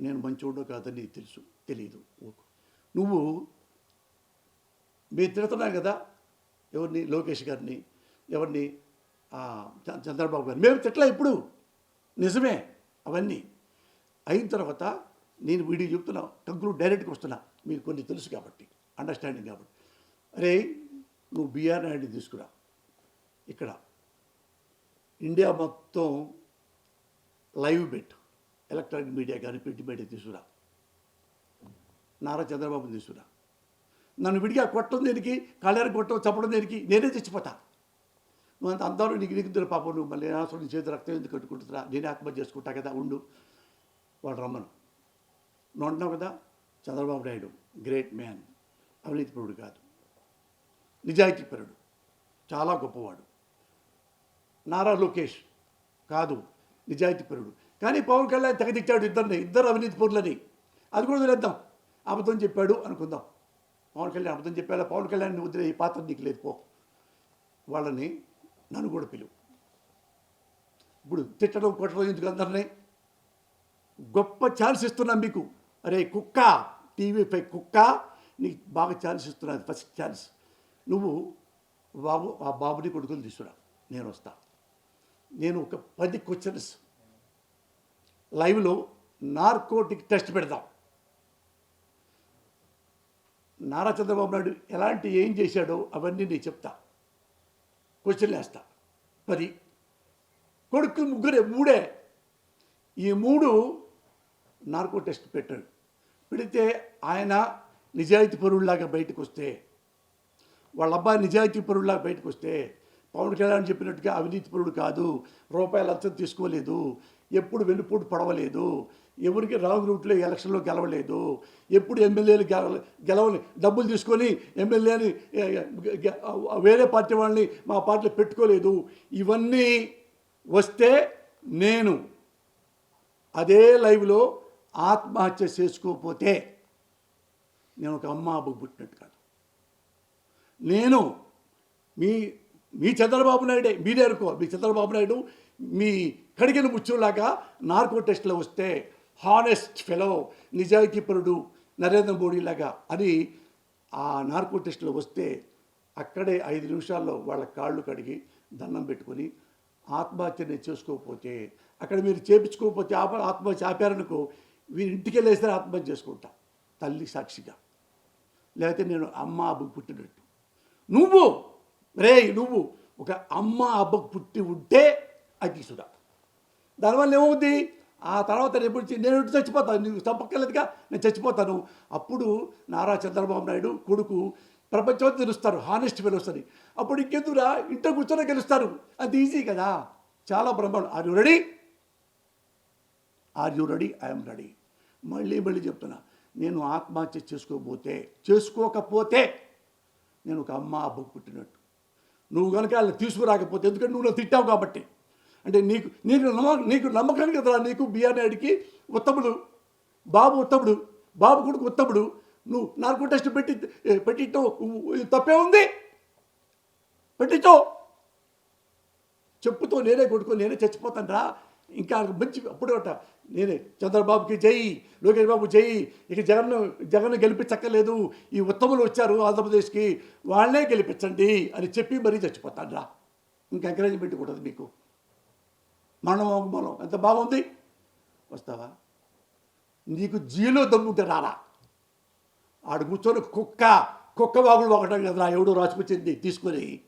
నేను మంచోడో కాదని నీకు తెలుసు తెలియదు నువ్వు మీరు తిడుతున్నాం కదా ఎవరిని? లోకేష్ గారిని ఎవరిని? చంద్రబాబు గారిని. మేము తిట్టలే ఇప్పుడు. నిజమే అవన్నీ. అయిన తర్వాత నేను వీడియో చెప్తున్నా కంక్లూడ్ డైరెక్ట్గా వస్తున్నా. మీరు కొన్ని తెలుసు కాబట్టి అండర్స్టాండింగ్ కాబట్టి. అరే నువ్వు బీఆర్ నాయుడు తీసుకురా. ఇక్కడ. ఇండియా మొత్తం లైవ్ బెట్. ఎలక్ట్రానిక్ మీడియా కానీ ప్రింట్ మీడియా తీసుకురా. నారా చంద్రబాబుని తీసుకురా. నన్ను విడిగా కొట్టడం దేనికి? కళ్యాణ్ కొట్టడం చెప్పడం దేనికి? నేనే చచ్చిపోతా. నువ్వు అంత అందరూ నీకు నీకు పాపం నువ్వు మళ్ళీ అవసరం చేతి రక్తం ఎందుకు కట్టుకుంటున్నా నేనే ఆత్మహత్య చేసుకుంటా కదా ఉండు. వాడు రమ్మను. నువ్వు అంటున్నావు కదా చంద్రబాబు నాయుడు గ్రేట్ మ్యాన్ అవినీతిపరుడు కాదు. నిజాయితీపరుడు చాలా గొప్పవాడు. నారా లోకేష్ కాదు నిజాయితీపరుడు కానీ పవన్ కళ్యాణ్ తెగదిచ్చాడు ఇద్దరిని. ఇద్దరు అవినీతి పూర్లని. అది కూడా వదిలేద్దాం. అబద్ధం చెప్పాడు అనుకుందాం. పవన్ కళ్యాణ్ అబద్ధం చెప్పేలా? పవన్ కళ్యాణ్ వదిలే ఈ పాత్ర నీకు లేదు పో. వాళ్ళని నన్ను కూడా పిలువు. ఇప్పుడు తిట్టడం కొట్టడం ఎందుకు అందరినీ? గొప్ప ఛాన్స్ ఇస్తున్నాం మీకు. అరే కుక్క. టీవీపై కుక్క. నీకు బాగా ఛాన్స్ ఇస్తున్నాను ఫస్ట్ ఛాన్స్ నువ్వు బాబు ఆ బాబుని కొడుకుని తీసుకురా. నేను వస్తా. నేను ఒక పది క్వశ్చన్స్ లైవ్లో నార్కోటిక్ టెస్ట్ పెడదాం. నారా చంద్రబాబు నాయుడు ఎలాంటి ఏం చేశాడో అవన్నీ నేను చెప్తా. క్వశ్చన్లు వేస్తా. పది కొడుకు ముగ్గురే మూడే. ఈ మూడు నార్కో టెస్ట్ పెట్టాడు. పెడితే ఆయన నిజాయితీ పరువులాగా బయటకు వస్తే వాళ్ళ అబ్బాయి నిజాయితీ పరువులాగా బయటకు వస్తే పవన్ కళ్యాణ్ చెప్పినట్టుగా అవినీతిపరుడు కాదు రూపాయలు అంతం తీసుకోలేదు ఎప్పుడు వెన్నుపోటు పడవలేదు ఎవరికి రాంగ్ రూట్లో ఎలక్షన్లో గెలవలేదు ఎప్పుడు ఎమ్మెల్యేలు గెలవ గెలవని డబ్బులు తీసుకొని ఎమ్మెల్యేని వేరే పార్టీ వాళ్ళని మా పార్టీలో పెట్టుకోలేదు. ఇవన్నీ వస్తే నేను అదే లైవ్లో ఆత్మహత్య చేసుకోకపోతే నేను ఒక అమ్మ అబ్బు పుట్టినట్టు కాదు. నేను మీ మీ చంద్రబాబు నాయుడే మీరే అనుకో మీ చంద్రబాబు నాయుడు మీ కడిగిన ముచ్చులాగా నార్కో టెస్ట్లో వస్తే హానెస్ట్ ఫెలో నిజాయితీపరుడు నరేంద్ర మోడీ లాగా అని ఆ నార్కో టెస్ట్లో వస్తే అక్కడే ఐదు నిమిషాల్లో వాళ్ళ కాళ్ళు కడిగి దండం పెట్టుకొని ఆత్మహత్యని చేసుకోకపోతే అక్కడ మీరు చేపించుకోకపోతే ఆప ఆత్మహత్య ఆపారనుకో వీరి ఇంటికి వెళ్ళేస్తే ఆత్మహత్య చేసుకుంటా తల్లి సాక్షిగా. లేకపోతే నేను అమ్మ అబ్బు పుట్టినట్టు. నువ్వు రే నువ్వు ఒక అమ్మ అబ్బకు పుట్టి ఉంటే అది తీసుకురా దానివల్ల ఏమవుద్ది? ఆ తర్వాత రేపు నేను ఇటు చచ్చిపోతాను నీకు చంపక్కర్లేదుగా నేను చచ్చిపోతాను. అప్పుడు నారా చంద్రబాబు నాయుడు కొడుకు ప్రపంచం తెలుస్తారు హానెస్ట్ వస్తుంది. అప్పుడు ఇంకెందురా ఇంట్లో కూర్చొని గెలుస్తారు. అది ఈజీ కదా. చాలా బ్రహ్మాండం. Are you ready are you ready I'm ready మళ్ళీ మళ్ళీ చెప్తున్నా. నేను ఆత్మహత్య చేసుకోకపోతే చేసుకోకపోతే నేను ఒక అమ్మ అబ్బకు పుట్టినట్టు. నువ్వు కనుక వాళ్ళని తీసుకురాకపోతే ఎందుకంటే నువ్వు నన్ను తిట్టావు కాబట్టి. అంటే నీకు నీకు నమ్మ నీకు నమ్మకం కదరా నీకు బిఆర్నాయుడికి ఉత్తముడు బాబు ఉత్తముడు బాబు కొడుకు ఉత్తముడు. నువ్వు నాలుగు టెస్ట్ పెట్టి పెట్టిట్టావు తప్పే ఉంది. పెట్టించో చెప్పుతో నేనే కొడుకో నేనే చచ్చిపోతాను రా. ఇంకా మంచి అప్పుడు ఒకట నేనే చంద్రబాబుకి జై లోకేష్ బాబు జై. ఇక జగన్ జగన్ గెలిపించక్కర్లేదు. ఈ ఉత్తములు వచ్చారు ఆంధ్రప్రదేశ్కి. వాళ్ళనే గెలిపించండి అని చెప్పి మరీ చచ్చిపోతాను రా ఇంకా ఎంకరేజ్మెంట్ ఉంటుంది మీకు. మనం మనం ఎంత బాగుంది? వస్తావా? నీకు జీలో దమ్ముంటే రారా. ఆడు కూర్చొని కుక్క కుక్క బాబులు ఒకటం కదరా. ఎవడో రాసుకొచ్చింది తీసుకొని.